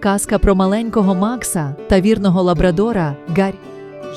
Казка про маленького Макса та вірного лабрадора Гаррі.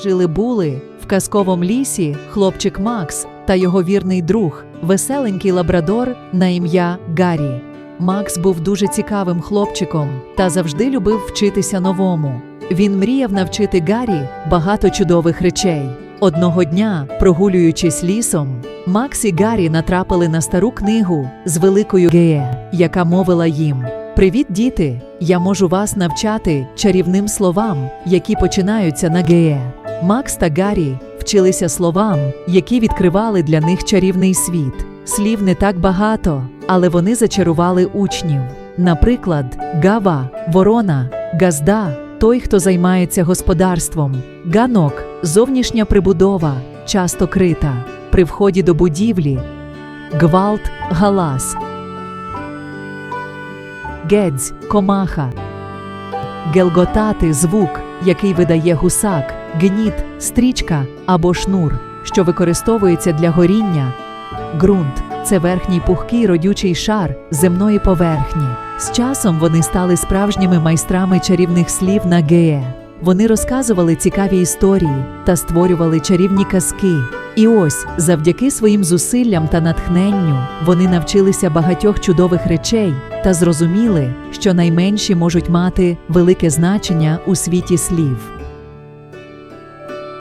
Жили були в казковому лісі хлопчик Макс та його вірний друг, веселенький лабрадор на ім'я Гаррі. Макс був дуже цікавим хлопчиком та завжди любив вчитися новому. Він мріяв навчити Гаррі багато чудових речей. Одного дня, прогулюючись лісом, Макс і Гаррі натрапили на стару книгу з великою Геє, яка мовила їм: Привіт, діти! Я можу вас навчати чарівним словам, які починаються на Геє. Макс та Гаррі вчилися словам, які відкривали для них чарівний світ. Слів не так багато, але вони зачарували учнів. Наприклад, гава, ворона, газда той, хто займається господарством, ганок, зовнішня прибудова, часто крита, при вході до будівлі, гвалт, галас, гедзь, комаха, гелготати звук, який видає гусак, гніт, стрічка або шнур, що використовується для горіння, ґрунт це верхній пухкий родючий шар земної поверхні. З часом вони стали справжніми майстрами чарівних слів на геє. Вони розказували цікаві історії та створювали чарівні казки. І ось, завдяки своїм зусиллям та натхненню, вони навчилися багатьох чудових речей та зрозуміли, що найменші можуть мати велике значення у світі слів.